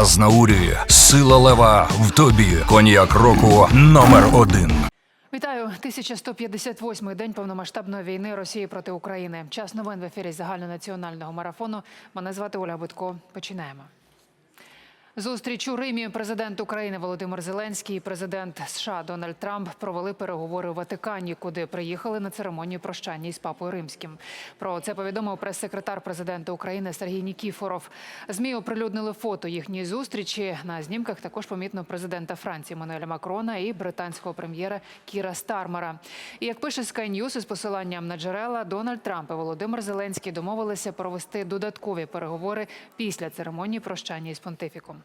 Азнаурі, сила лева в тобі. Коньяк року номер один. Вітаю 1158-й день повномасштабної війни Росії проти України. Час новин в ефірі загальнонаціонального марафону. Мене звати Оля Будко. Починаємо. Зустріч у Римі президент України Володимир Зеленський і президент США Дональд Трамп провели переговори у Ватикані, куди приїхали на церемонію прощання із папою римським. Про це повідомив прес-секретар президента України Сергій Нікіфоров. Змі оприлюднили фото їхньої зустрічі. На знімках також помітно президента Франції Мануеля Макрона і британського прем'єра Кіра Стармера. І як пише Sky News із посиланням на джерела, Дональд Трамп і Володимир Зеленський домовилися провести додаткові переговори після церемонії прощання із понтифіком.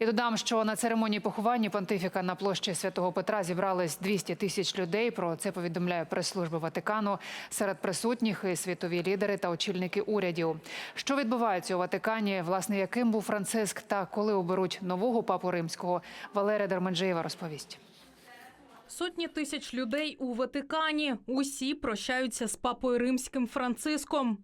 І додам, що на церемонії поховання понтифіка на площі Святого Петра зібрались 200 тисяч людей. Про це повідомляє прес-служба Ватикану. Серед присутніх і світові лідери та очільники урядів. Що відбувається у Ватикані? Власне, яким був Франциск та коли оберуть нового папу римського? Валерія Дерменджиєва розповість. Сотні тисяч людей у Ватикані. Усі прощаються з папою римським Франциском.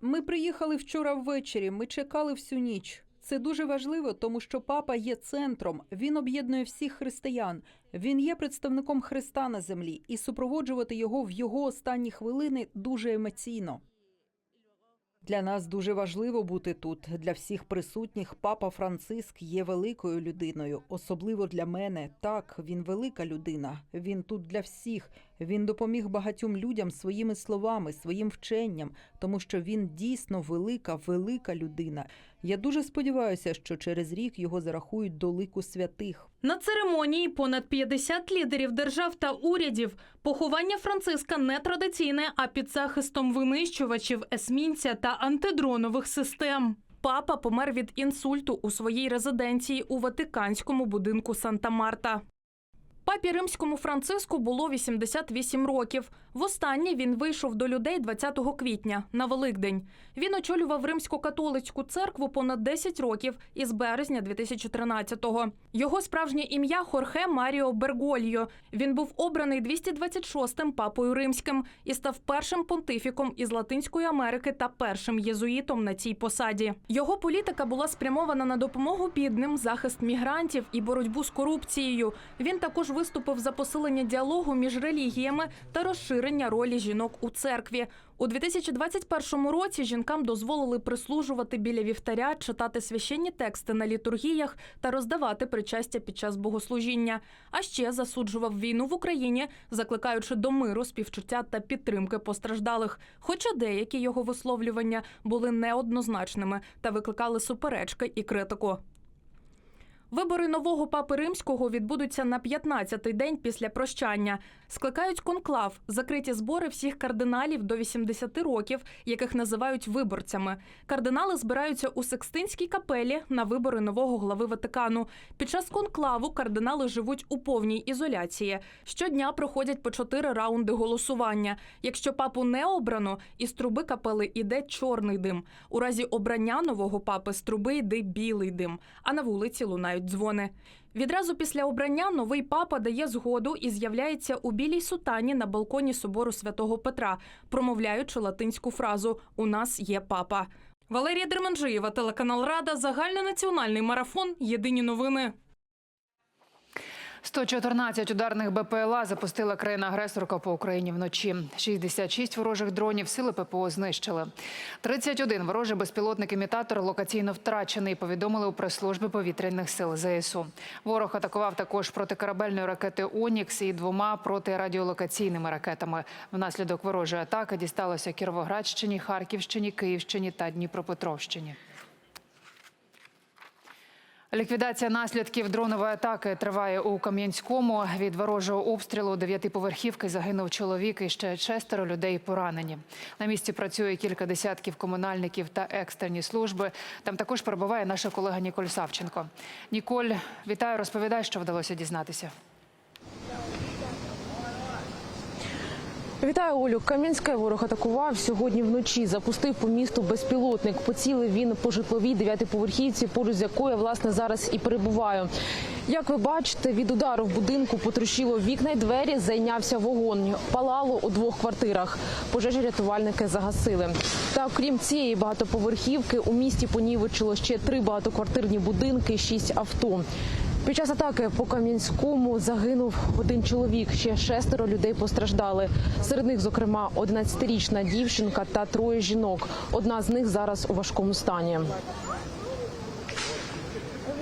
Ми приїхали вчора ввечері. Ми чекали всю ніч. Це дуже важливо, тому що папа є центром. Він об'єднує всіх християн. Він є представником Христа на землі, і супроводжувати його в його останні хвилини дуже емоційно. Для нас дуже важливо бути тут. Для всіх присутніх папа Франциск є великою людиною, особливо для мене. Так, він велика людина. Він тут для всіх. Він допоміг багатьом людям своїми словами, своїм вченням, тому що він дійсно велика, велика людина. Я дуже сподіваюся, що через рік його зарахують до лику святих. На церемонії понад 50 лідерів держав та урядів. Поховання Франциска не традиційне, а під захистом винищувачів, есмінця та антидронових систем. Папа помер від інсульту у своїй резиденції у Ватиканському будинку Санта-Марта. Папі римському Франциску було 88 років. Востаннє він вийшов до людей 20 квітня на Великдень. Він очолював римсько-католицьку церкву понад 10 років із березня 2013-го. Його справжнє ім'я Хорхе Маріо Бергольо. Він був обраний 226-м папою римським і став першим понтифіком із Латинської Америки та першим єзуїтом на цій посаді. Його політика була спрямована на допомогу бідним, захист мігрантів і боротьбу з корупцією. Він також виступив за посилення діалогу між релігіями та розширення ролі жінок у церкві. У 2021 році жінкам дозволили прислужувати біля вівтаря, читати священні тексти на літургіях та роздавати причастя під час богослужіння. А ще засуджував війну в Україні, закликаючи до миру, співчуття та підтримки постраждалих. Хоча деякі його висловлювання були неоднозначними та викликали суперечки і критику. Вибори нового папи римського відбудуться на 15-й день після прощання. Скликають конклав, закриті збори всіх кардиналів до 80 років, яких називають виборцями. Кардинали збираються у Секстинській капелі на вибори нового глави Ватикану. Під час конклаву кардинали живуть у повній ізоляції. Щодня проходять по чотири раунди голосування. Якщо папу не обрано, із труби капели іде чорний дим. У разі обрання нового папи з труби йде білий дим, а на вулиці лунають дзвони. Відразу після обрання новий папа дає згоду і з'являється у білій сутані на балконі собору святого Петра, промовляючи латинську фразу У нас є папа. Валерія Дерманжиєва, телеканал Рада, загальнонаціональний марафон. Єдині новини. 114 ударних БПЛА запустила країна-агресорка по Україні вночі. 66 ворожих дронів сили ППО знищили. 31 ворожий безпілотник-імітатор локаційно втрачений, повідомили у прес-службі повітряних сил ЗСУ. Ворог атакував також протикорабельної ракети «Онікс» і двома протирадіолокаційними ракетами. Внаслідок ворожої атаки дісталося Кіровоградщині, Харківщині, Київщині та Дніпропетровщині. Ліквідація наслідків дронової атаки триває у Кам'янському. Від ворожого обстрілу дев'ятиповерхівки загинув чоловік і ще шестеро людей поранені. На місці працює кілька десятків комунальників та екстрені служби. Там також перебуває наша колега Ніколь Савченко. Ніколь, вітаю, розповідай, що вдалося дізнатися. Вітаю, Олю. Кам'янське ворог атакував сьогодні вночі. Запустив по місту безпілотник. Поцілив він по житловій дев'ятиповерхівці, поруч з якою власне зараз і перебуваю. Як ви бачите, від удару в будинку потрощило вікна й двері, зайнявся вогонь. Палало у двох квартирах. Пожежі рятувальники загасили. Та окрім цієї багатоповерхівки, у місті понівечило ще три багатоквартирні будинки, шість авто. Під час атаки по Кам'янському загинув один чоловік. Ще шестеро людей постраждали. Серед них, зокрема, 11-річна дівчинка та троє жінок. Одна з них зараз у важкому стані.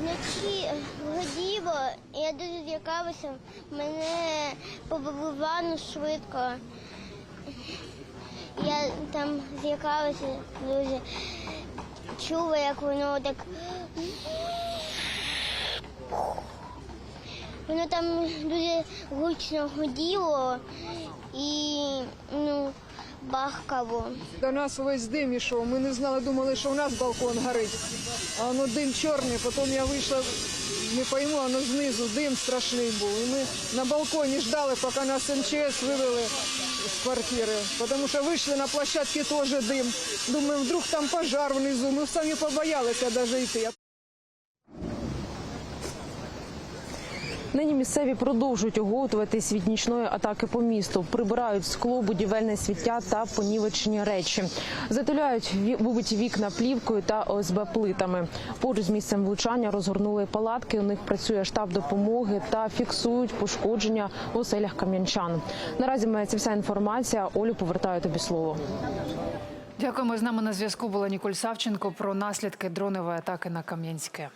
Вночі годіло, я дуже злякалася, мене побили в ванну швидко. Я там злякалася дуже. Чула, як воно так. Воно там дуже гучно годіло і ну, бахкало. До нас весь дим ішов. Ми не знали, думали, що у нас балкон горить. А воно дим чорний. Потім я вийшла, не пойму, воно знизу дим страшний був. І ми на балконі ждали, поки нас МЧС вивели з квартири. Тому що вийшли на площадці теж дим. Думаю, вдруг там пожар внизу. Ми самі побоялися навіть йти. Нині місцеві продовжують оговтуватись від нічної атаки по місту. Прибирають скло, будівельне сміття та понівечені речі. Затуляють ві- вибиті вікна плівкою та ОСБ плитами. Поруч з місцем влучання розгорнули палатки. У них працює штаб допомоги та фіксують пошкодження в оселях кам'янчан. Наразі це вся інформація. Олю повертаю тобі слово. Дякуємо. З нами на зв'язку була Ніколь Савченко про наслідки дронової атаки на Кам'янське.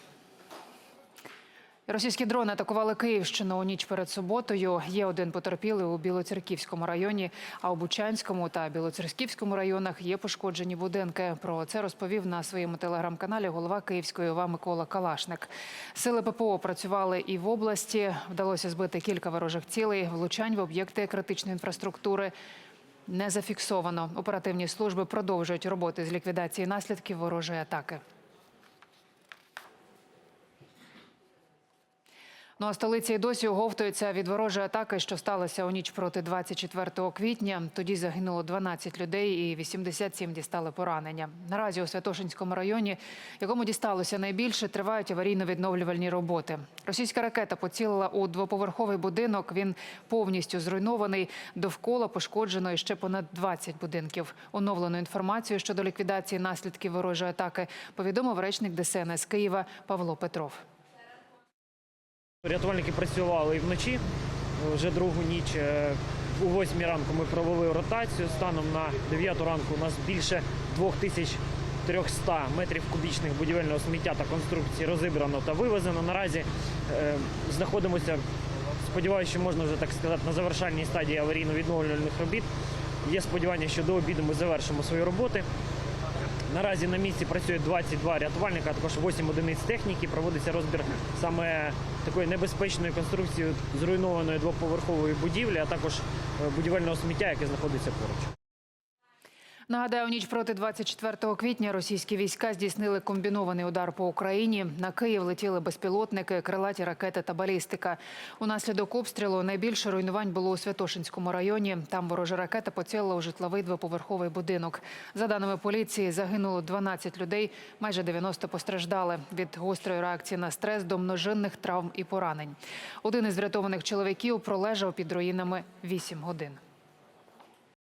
Російські дрони атакували Київщину у ніч перед суботою. Є один потерпілий у Білоцерківському районі, а у Бучанському та Білоцерківському районах є пошкоджені будинки. Про це розповів на своєму телеграм-каналі голова Київської ОВА Микола Калашник. Сили ППО працювали і в області. Вдалося збити кілька ворожих цілей, влучань в об'єкти критичної інфраструктури. Не зафіксовано. Оперативні служби продовжують роботи з ліквідації наслідків ворожої атаки. Ну а столиця й досі оговтується від ворожої атаки, що сталося у ніч проти 24 квітня. Тоді загинуло 12 людей і 87 дістали поранення. Наразі у Святошинському районі, якому дісталося найбільше, тривають аварійно-відновлювальні роботи. Російська ракета поцілила у двоповерховий будинок. Він повністю зруйнований. Довкола пошкоджено ще понад 20 будинків. Оновлену інформацію щодо ліквідації наслідків ворожої атаки повідомив речник ДСНС Києва Павло Петров. Рятувальники працювали і вночі, вже другу ніч. Е, У 8 ранку ми провели ротацію. Станом на 9 ранку у нас більше 2300 метрів кубічних будівельного сміття та конструкцій розібрано та вивезено. Наразі е, знаходимося, сподіваюся, що можна вже так сказати, на завершальній стадії аварійно-відновлювальних робіт. Є сподівання, що до обіду ми завершимо свої роботи. Наразі на місці працює 22 рятувальника, а також 8 одиниць техніки. Проводиться розбір саме такої небезпечної конструкції зруйнованої двоповерхової будівлі, а також е, будівельного сміття, яке знаходиться поруч. Нагадаю, ніч проти 24 квітня російські війська здійснили комбінований удар по Україні. На Київ летіли безпілотники, крилаті ракети та балістика. Унаслідок обстрілу найбільше руйнувань було у Святошинському районі. Там ворожа ракета поцілила у житловий двоповерховий будинок. За даними поліції, загинуло 12 людей, майже 90 постраждали від гострої реакції на стрес до множинних травм і поранень. Один із врятованих чоловіків пролежав під руїнами 8 годин.